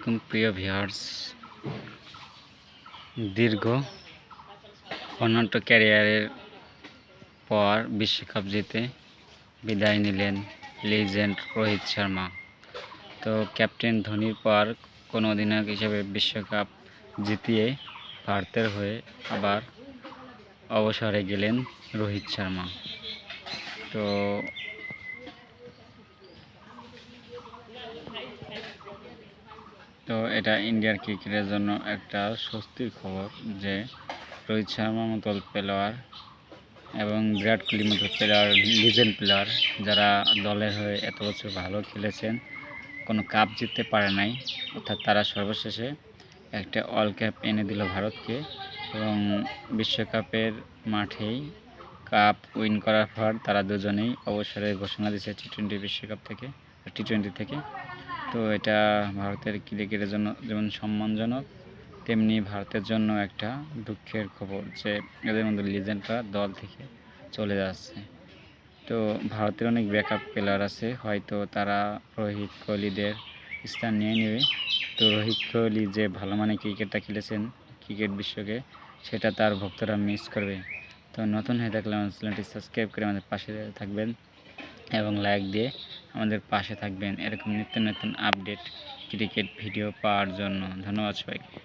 আলাইকুম প্রিয় ভিউয়ার্স দীর্ঘ অনন্ত ক্যারিয়ারের পর বিশ্বকাপ জিতে বিদায় নিলেন লিজেন্ড রোহিত শর্মা। তো ক্যাপ্টেন ধোনির পর কোনো অধিনায়ক হিসেবে বিশ্বকাপ জিতিয়ে ভারতের হয়ে আবার অবসরে গেলেন রোহিত শর্মা। তো তো এটা ইন্ডিয়ার ক্রিকেটের জন্য একটা স্বস্তির খবর যে রোহিত শর্মার মতো প্লেয়ার এবং বিরাট কোহলির মতো প্লেয়ার লিজেন্ড প্লেয়ার যারা দলের হয়ে এত বছর ভালো খেলেছেন, কোনো কাপ জিততে পারে নাই, অর্থাৎ তারা সর্বশেষে একটা অল ক্যাপ এনে দিল ভারতকে এবং বিশ্বকাপের মাঠেই কাপ উইন করার পর তারা দুজনেই অবসরের ঘোষণা দিয়েছে টি টোয়েন্টি বিশ্বকাপ থেকে টি টোয়েন্টি থেকে। তো এটা ভারতের ক্রিকেটের জন্য যেমন সম্মানজনক, তেমনি ভারতের জন্য একটা দুঃখের খবর যে এদের মধ্যে লিজেন্ডরা দল থেকে চলে যাচ্ছে। তো ভারতের অনেক ব্যাকআপ প্লেয়ার আছে, হয়তো তারা রোহিত কোহলিদের স্থান নিয়ে নেবে। তো রোহিত কোহলি যে ভালো মানে ক্রিকেটটা খেলেছেন ক্রিকেট বিশ্বকে, সেটা তার ভক্তরা মিস করবে। তো নতুন হয়ে থাকলে আমার চ্যানেলটি সাবস্ক্রাইব করে আমাদের পাশে থাকবেন। এবং লাইক দিয়ে আমাদের পাশে থাকবেন। এরকম নিত্য নতুন আপডেট ক্রিকেট ভিডিও পাওয়ার জন্য। ধন্যবাদ সবাইকে।